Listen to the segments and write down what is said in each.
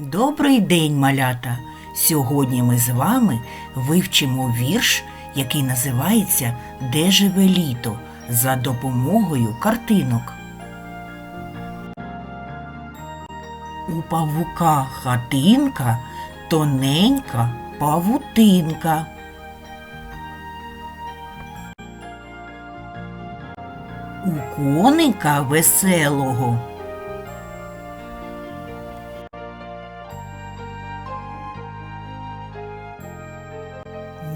Добрий день, малята! Сьогодні ми з вами вивчимо вірш, який називається Де живе літо за допомогою картинок. У павука хатинка, тоненька павутинка. У коника веселого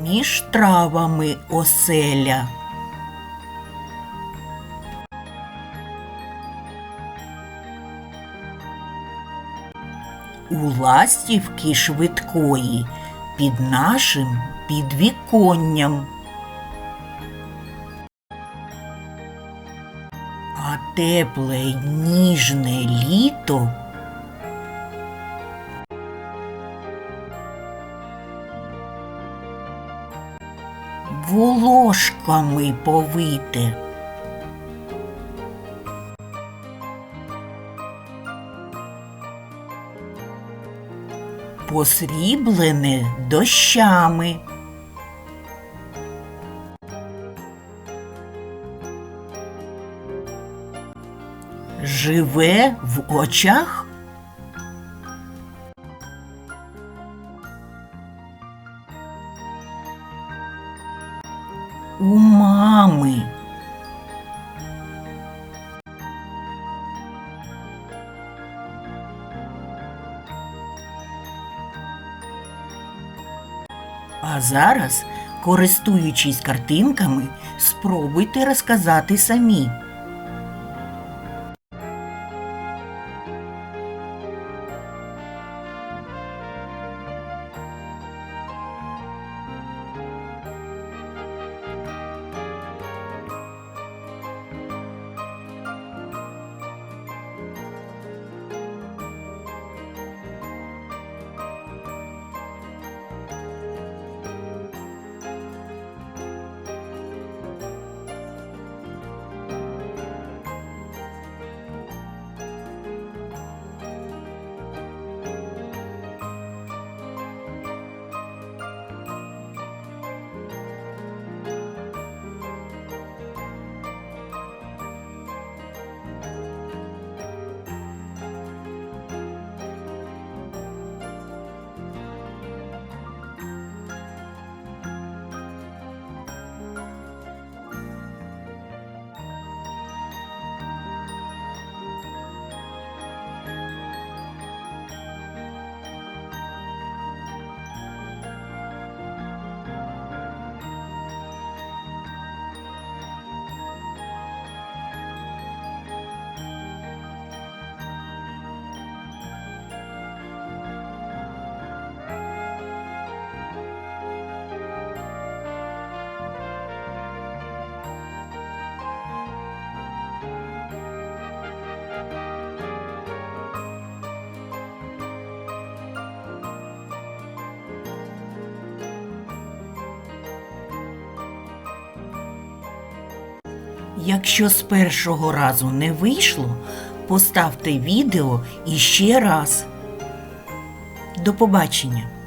між травами оселя. У ластівки швидкої під нашим підвіконням. А тепле ніжне літо волошками повите. Посріблене дощами. Живе в очах у мами. А зараз, користуючись картинками, спробуйте розказати самі. Якщо з першого разу не вийшло, поставте відео іще раз. До побачення!